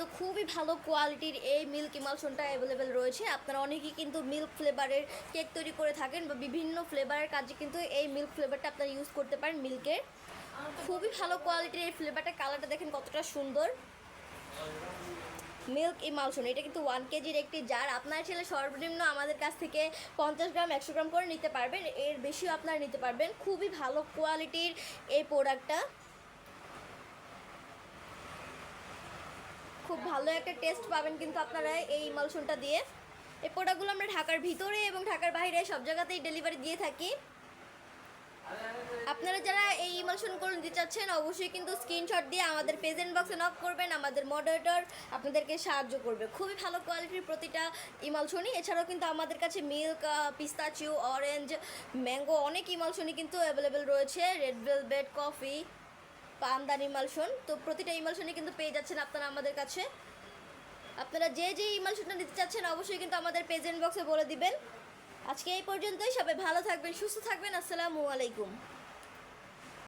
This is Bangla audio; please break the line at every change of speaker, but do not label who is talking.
কিন্তু খুবই ভালো কোয়ালিটির এই মিল্ক ইমালশনটা অ্যাভেলেবেল রয়েছে। আপনারা অনেকেই কিন্তু মিল্ক ফ্লেভারের কেক তৈরি করে থাকেন বা বিভিন্ন ফ্লেভারের কাজে কিন্তু এই মিল্ক ফ্লেভারটা আপনারা ইউজ করতে পারেন মিল্কের। খুবই ভালো কোয়ালিটির এই ফ্লেভারটা কালারটা দেখেন কতটা সুন্দর। মিল্ক ইমালশন এটা কিন্তু ওয়ান কেজির একটি জার আপনার ছেলে সর্বনিম্ন আমাদের কাছ থেকে পঞ্চাশ গ্রাম, একশো গ্রাম করে নিতে পারবেন। এর বেশিও আপনারা নিতে পারবেন। খুবই ভালো কোয়ালিটির এই প্রোডাক্টটা খুব ভালো একটা টেস্ট পাবেন কিন্তু আপনারা এই ইমালশনটা দিয়ে। এই প্রোডাক্টগুলো আমরা ঢাকার ভিতরে এবং ঢাকার বাইরে সব জায়গাতেই ডেলিভারি দিয়ে থাকি। আপনারা যারা এই ইমালশনগুলো দিতে চাচ্ছেন, অবশ্যই কিন্তু স্ক্রিনশট দিয়ে আমাদের প্রেজেন্ট বক্সে নক করবেন, আমাদের মডারেটর আপনাদেরকে সাহায্য করবে। খুবই ভালো কোয়ালিটির প্রতিটা ইমালশনই এছাড়াও কিন্তু আমাদের কাছে মিল্ক পিস্তাচিও অরেঞ্জ ম্যাঙ্গো অনেক ইমালশনই কিন্তু অ্যাভেলেবেল রয়েছে। Red velvet coffee pandan emulsion. তো প্রতিটা ইমালশনই কিন্তু পেয়ে যাচ্ছেন আপনারা আমাদের কাছে। আপনারা যে যে ইমালশনটা নিতে চাচ্ছেন অবশ্যই কিন্তু আমাদের পেজেন্ট বক্সে বলে দিবেন। আজকে এই পর্যন্তই, সবাই ভালো থাকবেন, সুস্থ থাকবেন, আসসালামু আলাইকুম।